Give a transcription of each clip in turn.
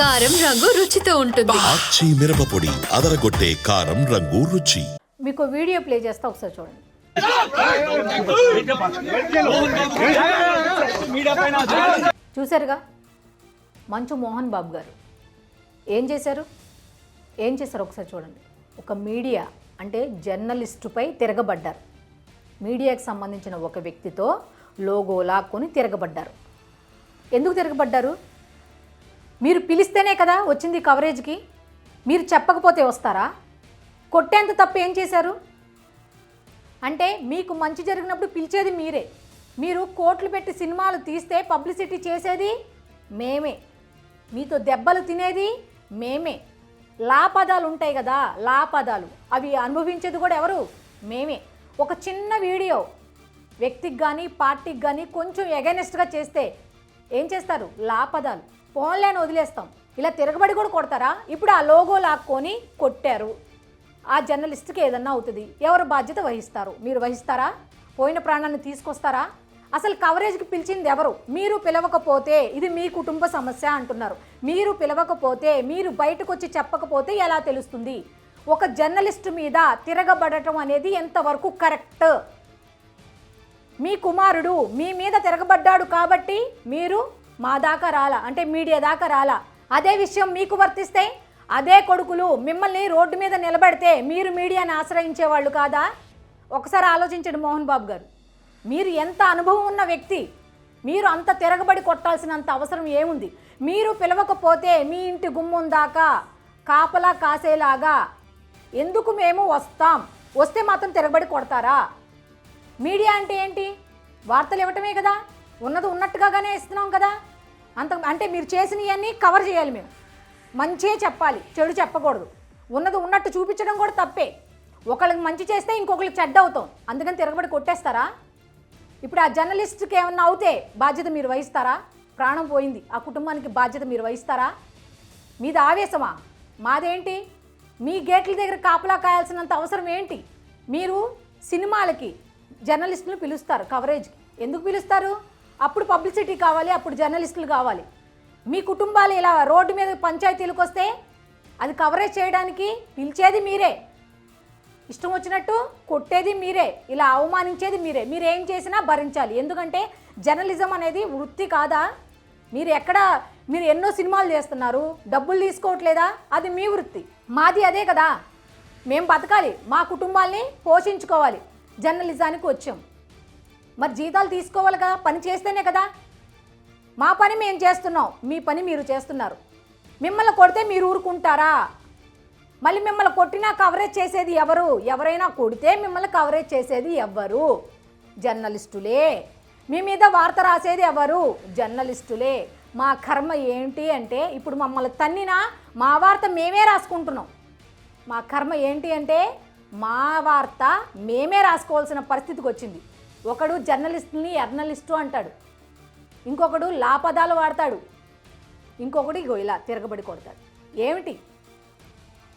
కారం రంగు రుచితో ఉంటుంది. ఆచి మిరపపొడి అదరగొట్టే కారం రంగు రుచి. మీకు వీడియో ప్లే చేస్తా ఒకసారి చూడండి. చూశారుగా? మంచు మోహన్ బాబు గారు. ఏం చేశారు? ఏం చేశారు ఒకసారి చూడండి. ఒక మీడియా అంటే జర్నలిస్టుపై తిరగబడ్డారు. మీడియాకి సంబంధించిన ఒక వ్యక్తితో లోగో లాక్కొని తిరగబడ్డారు. ఎందుకు తిరగబడ్డారు? మీరు పిలిస్తేనే కదా వచ్చింది కవరేజ్కి. మీరు చెప్పకపోతే వస్తారా? కొట్టేంత తప్పు ఏం చేశారు? అంటే మీకు మంచి జరిగినప్పుడు పిలిచేది మీరే. మీరు కోట్లు పెట్టి సినిమాలు తీస్తే పబ్లిసిటీ చేసేది మేమే. మీతో దెబ్బలు తినేది మేమే. లాపదాలు ఉంటాయి కదా లాపదాలు. అవి అనుభవించేది కూడా ఎవరు? మేమే. ఒక చిన్న వీడియో వ్యక్తికి కానీ పార్టీకి కానీ కొంచెం ఎగనెస్ట్గా చేస్తే ఏం చేస్తారు? లాపదాలు. ఫోన్లేని వదిలేస్తాం. ఇలా తిరగబడి కూడా కొడతారా? ఇప్పుడు ఆ లోగో లాక్కొని కొట్టారు. ఆ జర్నలిస్ట్కి ఏదన్నా అవుతుంది. ఎవరు బాధ్యత వహిస్తారు? మీరు వహిస్తారా? పోయిన ప్రాణాన్ని తీసుకొస్తారా? అసలు కవరేజ్కి పిలిచింది ఎవరు? మీరు పిలవకపోతే ఇది మీ కుటుంబ సమస్య అంటున్నారు. మీరు పిలవకపోతే మీరు బయటకు వచ్చి చెప్పకపోతే ఎలా తెలుస్తుంది? ఒక జర్నలిస్ట్ మీద తిరగబడటం అనేది ఎంతవరకు కరెక్ట్? మీ కుమారుడు మీ మీద తిరగబడ్డాడు కాబట్టి మీరు మా దాకా రాలా అంటే మీడియా దాకా రాలా. అదే విషయం మీకు వర్తిస్తే అదే కొడుకులు మిమ్మల్ని రోడ్డు మీద నిలబెడితే మీరు మీడియాని ఆశ్రయించేవాళ్ళు కాదా? ఒకసారి ఆలోచించండి మోహన్ బాబు గారు. మీరు ఎంత అనుభవం ఉన్న వ్యక్తి మీరు అంత తిరగబడి కొట్టాల్సినంత అవసరం ఏముంది? మీరు పిలవకపోతే మీ ఇంటి గుమ్మం దాకా కాపలా కాసేలాగా ఎందుకు మేము వస్తాం? వస్తే మాత్రం తిరగబడి కొడతారా? మీడియా అంటే ఏంటి? వార్తలు ఇవ్వటమే కదా? ఉన్నది ఉన్నట్టుగానే ఇస్తున్నాం కదా? అంత అంటే మీరు చేసినవన్నీ కవర్ చేయాలి మేము. మంచే చెప్పాలి చెడు చెప్పకూడదు. ఉన్నది ఉన్నట్టు చూపించడం కూడా తప్పే. ఒకళ్ళకి మంచి చేస్తే ఇంకొకరికి చెడ్డ అవుతాం. అందుకని తిరగబడి కొట్టేస్తారా? ఇప్పుడు ఆ జర్నలిస్ట్కి ఏమన్నా అవుతే బాధ్యత మీరు వహిస్తారా? ప్రాణం పోయింది ఆ కుటుంబానికి బాధ్యత మీరు వహిస్తారా? మీది ఆవేశమా? మాదేంటి? మీ గేట్ల దగ్గర కాపలా కాయాల్సినంత అవసరం ఏంటి? మీరు సినిమాలకి జర్నలిస్టులు పిలుస్తారు కవరేజ్కి ఎందుకు పిలుస్తారు? అప్పుడు పబ్లిసిటీ కావాలి అప్పుడు జర్నలిస్టులు కావాలి. మీ కుటుంబాలు ఇలా రోడ్డు మీద పంచాయతీలకు వస్తే అది కవరేజ్ చేయడానికి పిలిచేది మీరే. ఇష్టం వచ్చినట్టు కొట్టేది మీరే ఇలా అవమానించేది మీరే. మీరు ఏం చేసినా భరించాలి. ఎందుకంటే జర్నలిజం అనేది వృత్తి కాదా? మీరు ఎక్కడ మీరు ఎన్నో సినిమాలు చేస్తున్నారు డబ్బులు తీసుకోవట్లేదా? అది మీ వృత్తి. మాది అదే కదా. మేము బతకాలి. మా కుటుంబాల్ని పోషించుకోవాలి. జర్నలిజానికి వచ్చాం. మరి జీతాలు తీసుకోవాలిగా పని చేస్తేనే కదా. మా పని మేము చేస్తున్నాం మీ పని మీరు చేస్తున్నారు. మిమ్మల్ని కొడితే మీరు ఊరుకుంటారా? మళ్ళీ మిమ్మల్ని కొట్టినా కవరేజ్ చేసేది ఎవరు? ఎవరైనా కొడితే మిమ్మల్ని కవరేజ్ చేసేది ఎవరు? జర్నలిస్టులే. మీ మీద వార్త రాసేది ఎవరు? జర్నలిస్టులే. మా కర్మ ఏంటి అంటే ఇప్పుడు మమ్మల్ని తన్నినా మా వార్త మేమే రాసుకుంటున్నాం. మా కర్మ ఏంటి అంటే మా వార్త మేమే రాసుకోవాల్సిన పరిస్థితికి వచ్చింది. ఒకడు జర్నలిస్టుని ఎర్నలిస్టు అంటాడు. ఇంకొకడు లాపదాలు వాడతాడు. ఇంకొకడు ఇగో ఇలా తిరగబడి కొడతాడు. ఏమిటి?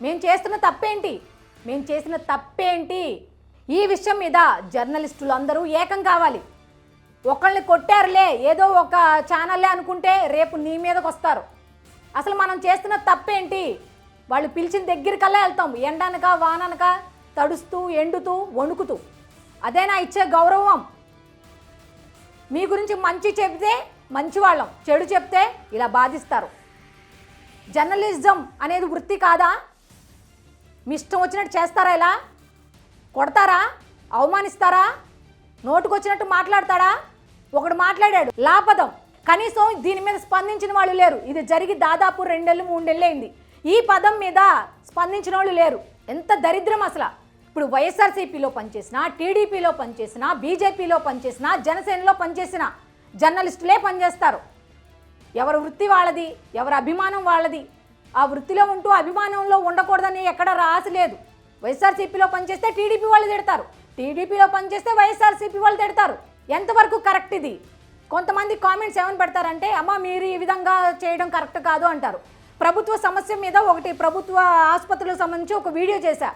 మేము చేస్తున్న తప్పేంటి? మేము చేసిన తప్పేంటి? ఈ విషయం మీద జర్నలిస్టులు అందరూ ఏకం కావాలి. ఒకళ్ళని కొట్టారులే ఏదో ఒక ఛానల్లే అనుకుంటే రేపు నీ మీదకి వస్తారు అసలు మనం చేస్తున్న తప్పేంటి? వాళ్ళు పిలిచిన దగ్గరికల్లా వెళ్తాం. ఎండనక వాననక తడుస్తూ ఎండుతూ వణుకుతూ. అదేనా ఇచ్చే గౌరవం. మీ గురించి మంచి చెబితే మంచివాళ్ళం చెడు చెప్తే ఇలా బాధిస్తారు. జర్నలిజం అనేది వృత్తి కాదా? మీ ఇష్టం వచ్చినట్టు చేస్తారా ఇలా? కొడతారా? అవమానిస్తారా? నోటుకొచ్చినట్టు మాట్లాడతాడా? ఒకడు మాట్లాడాడు లాపదం. కనీసం దీని మీద స్పందించిన వాళ్ళు లేరు. ఇది జరిగి దాదాపు రెండేళ్ళు మూడేళ్ళు అయింది. ఈ పదం మీద స్పందించిన వాళ్ళు లేరు. ఎంత దరిద్రం అసలు. ఇప్పుడు వైఎస్ఆర్సీపీలో పనిచేసిన టీడీపీలో పనిచేసిన బీజేపీలో పనిచేసిన జనసేనలో పనిచేసిన జర్నలిస్టులే పనిచేస్తారు. ఎవరి వృత్తి వాళ్ళది ఎవరి అభిమానం వాళ్ళది? ఆ వృత్తిలో ఉంటూ అభిమానంలో ఉండకూడదని ఎక్కడ రాసి లేదు. వైఎస్ఆర్సీపీలో పనిచేస్తే టీడీపీ వాళ్ళు తిడతారు. టీడీపీలో పనిచేస్తే వైఎస్ఆర్సీపీ వాళ్ళు తిడతారు. ఎంతవరకు కరెక్ట్ ఇది? కొంతమంది కామెంట్స్ ఏమని పెడతారంటే అమ్మ మీరు ఈ విధంగా చేయడం కరెక్ట్ కాదు అంటారు. ప్రభుత్వ సమస్య మీద ఒకటి ప్రభుత్వ ఆసుపత్రులకు సంబంధించి ఒక వీడియో చేశా.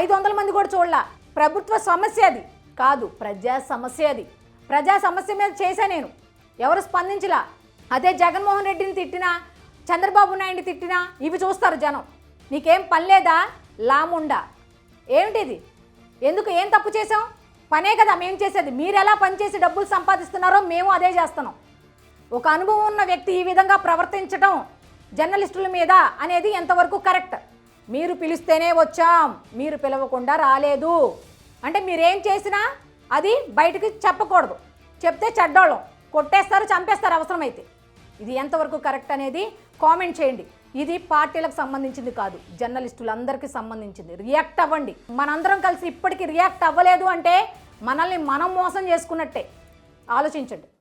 ఐదు వందల మంది కూడా చూడలా. ప్రభుత్వ సమస్య అది. కాదు ప్రజా సమస్య అది. ప్రజా సమస్య మీద చేశా నేను. ఎవరు స్పందించలా? అదే జగన్మోహన్ రెడ్డిని తిట్టినా చంద్రబాబు నాయుడిని తిట్టినా ఇవి చూస్తారు జనం. నీకేం పని లేదా? లాముండా. ఏమిటిది? ఎందుకు ఏం తప్పు చేసాం పనే కదా మేము చేసేది. మీరు ఎలా పనిచేసి డబ్బులు సంపాదిస్తున్నారో మేము అదే చేస్తున్నాం. ఒక అనుభవం ఉన్న వ్యక్తి ఈ విధంగా ప్రవర్తించడం జర్నలిస్టుల మీద అనేది ఎంతవరకు కరెక్ట్? మీరు పిలిస్తేనే వచ్చాం మీరు పిలవకుండా రాలేదు. అంటే మీరేం చేసినా అది బయటకు చెప్పకూడదు. చెప్తే చెడ్డోళ్ళం. కొట్టేస్తారు చంపేస్తారు అవసరమైతే. ఇది ఎంతవరకు కరెక్ట్ అనేది కామెంట్ చేయండి. ఇది పార్టీలకు సంబంధించింది కాదు జర్నలిస్టులందరికీ సంబంధించింది. రియాక్ట్ అవ్వండి. మనందరం కలిసి ఇప్పటికీ రియాక్ట్ అవ్వలేదు అంటే మనల్ని మనం మోసం చేసుకున్నట్టే. ఆలోచించండి.